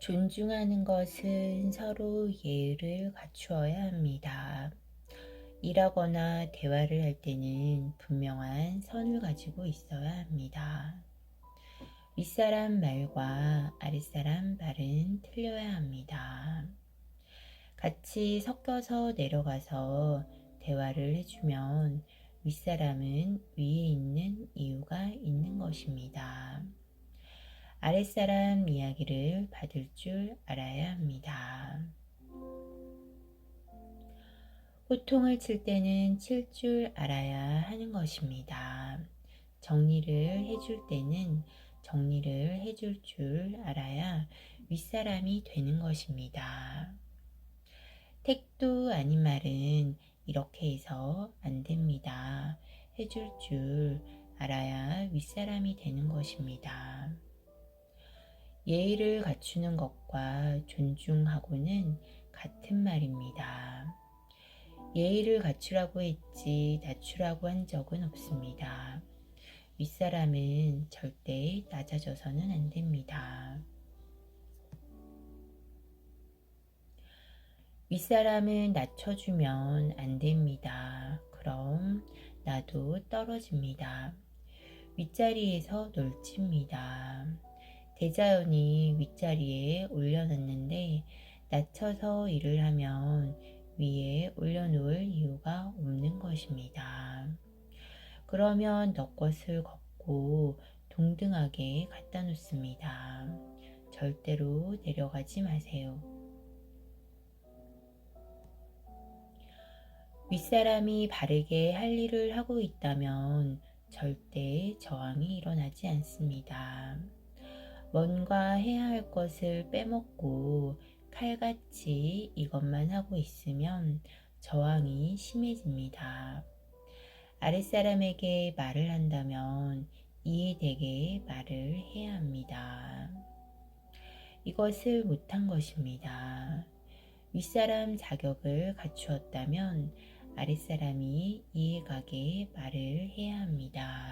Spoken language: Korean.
존중하는 것은 서로 예의를 갖추어야 합니다. 일하거나 대화를 할 때는 분명한 선을 가지고 있어야 합니다. 윗사람 말과 아랫사람 말은 틀려야 합니다. 같이 섞여서 내려가서 대화를 해주면 윗사람은 위에 있는 이유가 있는 것입니다. 아랫사람 이야기를 받을 줄 알아야 합니다. 호통을 칠 때는 칠 줄 알아야 하는 것입니다. 정리를 해줄 때는 정리를 해줄 줄 알아야 윗사람이 되는 것입니다. 택도 아닌 말은 이렇게 해서 안 됩니다. 해줄 줄 알아야 윗사람이 되는 것입니다. 예의를 갖추는 것과 존중하고는 같은 말입니다. 예의를 갖추라고 했지 낮추라고 한 적은 없습니다. 윗사람은 절대 낮아져서는 안 됩니다. 윗사람은 낮춰주면 안 됩니다. 그럼 나도 떨어집니다. 윗자리에서 놀칩니다. 대자연이 윗자리에 올려놨는데 낮춰서 일을 하면 위에 올려놓을 이유가 없는 것입니다. 그러면 너 것을 걷고 동등하게 갖다 놓습니다. 절대로 내려가지 마세요. 윗사람이 바르게 할 일을 하고 있다면 절대 저항이 일어나지 않습니다. 뭔가 해야 할 것을 빼먹고 칼같이 이것만 하고 있으면 저항이 심해집니다. 아랫사람에게 말을 한다면 이해되게 말을 해야 합니다. 이것을 못한 것입니다. 윗사람 자격을 갖추었다면 아랫사람이 이해가게 말을 해야 합니다.